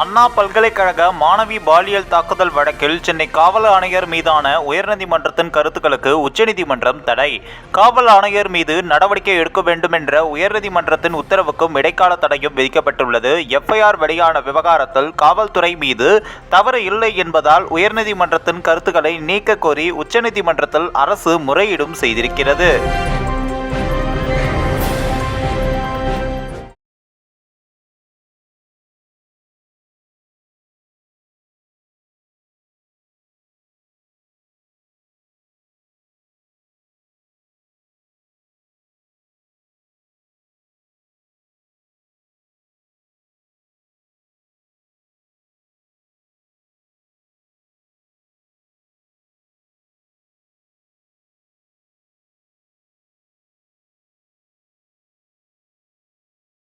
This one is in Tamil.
அண்ணா பல்கலைக்கழக மாணவி பாலியல் தாக்குதல் வழக்கில் சென்னை காவல் ஆணையர் மீதான உயர்நீதிமன்றத்தின் கருத்துக்களுக்கு உச்சநீதிமன்றம் தடை. காவல் ஆணையர் மீது நடவடிக்கை எடுக்க வேண்டும் என்ற உயர்நீதிமன்றத்தின் உத்தரவுக்கும் இடைக்கால தடையும் விதிக்கப்பட்டுள்ளது. எஃப்ஐஆர் வெளியான விவகாரத்தில் காவல்துறை மீது தவறு இல்லை என்பதால் உயர்நீதிமன்றத்தின் கருத்துக்களை நீக்க கோரி உச்சநீதிமன்றத்தில் அரசு முறையீடும் செய்திருக்கிறது.